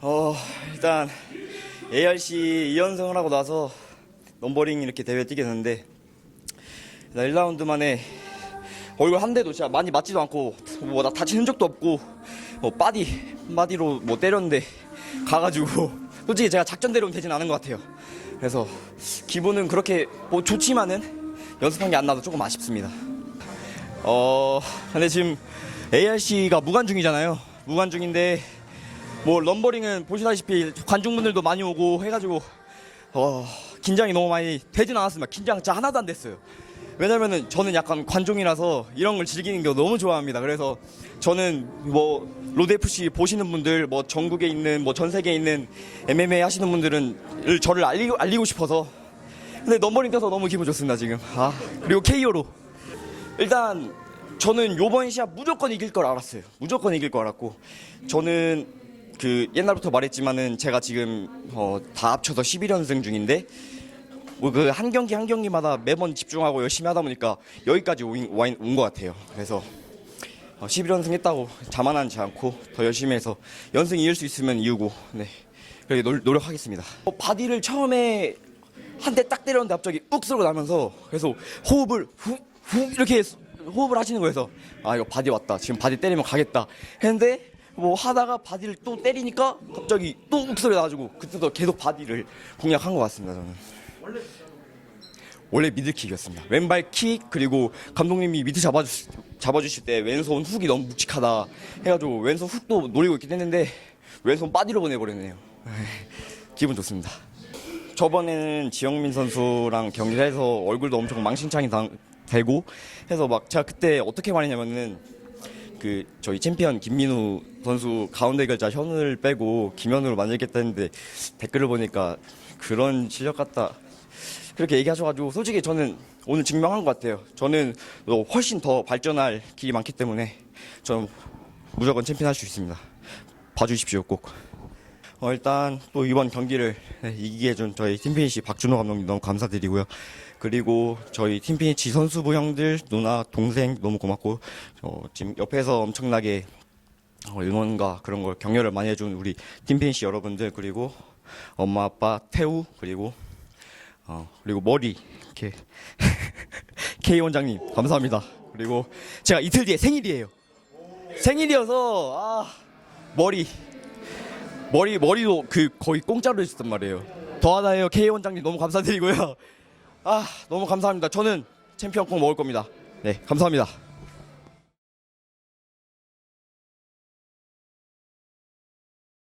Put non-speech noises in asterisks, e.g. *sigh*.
어 일단 ARC 2연승을 하고 나서 넘버링 이렇게 대회 뛰게 됐는데 일단 1라운드 만에 얼굴 한 대도 진짜 많이 맞지도 않고 뭐 나 다친 흔적도 없고 뭐 바디 바디로 뭐 때렸는데 가가지고 *laughs* 솔직히 제가 작전대로는 되진 않은 것 같아요. 그래서 기분은 그렇게 뭐 좋지만은 연습한 게 안 나서 조금 아쉽습니다. 어 근데 지금 ARC가 무관 중이잖아요. 무관 중인데 뭐 럼버링은 보시다시피 관중분들도 많이 오고 해가지고 어 긴장이 너무 많이 되진 않았습니다. 긴장 진짜 하나도 안 됐어요. 왜냐면은 저는 약간 관종이라서 이런 걸 즐기는 거 너무 좋아합니다. 그래서 저는 뭐 FC 보시는 분들 뭐 전국에 있는 뭐 전 세계에 있는 MMA 하시는 분들은 을 저를 알리고 알리고 싶어서 근데 넘버링 떠서 너무 기분 좋습니다 지금. 아 그리고 KO로 일단 저는 요번 시합 무조건 이길 걸 알았어요. 무조건 이길 걸 알았고 저는 그 옛날부터 말했지만은 제가 지금 어, 다 합쳐서 11연승 중인데 뭐 그 한 경기 한 경기마다 매번 집중하고 열심히 하다 보니까 여기까지 온 것 같아요. 그래서 어, 11연승 했다고 자만하지 않고 더 열심히 해서 연승 이을 수 있으면 이우고 네 그렇게 노, 노력하겠습니다. 어, 바디를 처음에 한 대 딱 때렸는데 갑자기 욱 소리가 나면서 그래서 호흡을 후, 후 이렇게 호흡을 하시는 거여서 아 이거 바디 왔다 지금 바디 때리면 가겠다 했는데 뭐 하다가 바디를 또 때리니까 갑자기 또욱 소리 나가지고 그때도 계속 바디를 공략한 것 같습니다 저는. 원래 미들킥이었습니다. 왼발 킥 그리고 감독님이 미드 잡아주, 잡아주실 때 왼손 훅이 너무 묵직하다 해가지고 왼손 훅도 노리고 있긴 했는데 왼손 바디로 보내버렸네요. *laughs* 기분 좋습니다. 저번에는 지영민 선수랑 경기를 해서 얼굴도 엄청 망신창이 당, 되고 해서 막 제가 그때 어떻게 말했냐면은 그 저희 챔피언 김민우 선수 가운데 결자 현우를 빼고 김현우로 만들겠다 했는데 댓글을 보니까 그런 실력 같다. 그렇게 얘기하셔가지고 솔직히 저는 오늘 증명한 것 같아요. 저는 훨씬 더 발전할 길이 많기 때문에 저는 무조건 챔피언 할 수 있습니다. 봐주십시오 꼭 어, 일단 또 이번 경기를 네, 이기게 해준 저희 팀피니시 박준호 감독님 너무 감사드리고요. 그리고 저희 팀피니시 선수부 형들, 누나, 동생 너무 고맙고 어, 지금 옆에서 엄청나게 어, 응원과 그런 걸 격려를 많이 해준 우리 팀피니시 여러분들 그리고 엄마 아빠 태우 그리고 어, 그리고 머리 이렇게 *laughs* K 원장님 감사합니다. 그리고 제가 이틀 뒤에 생일이에요. 생일이어서 아 머리 머리 머리도 그 거의 공짜로 해줬단 말이에요. 더하나요 K 원장님 너무 감사드리고요. 아 너무 감사합니다. 저는 챔피언 꼭 먹을 겁니다. 네 감사합니다.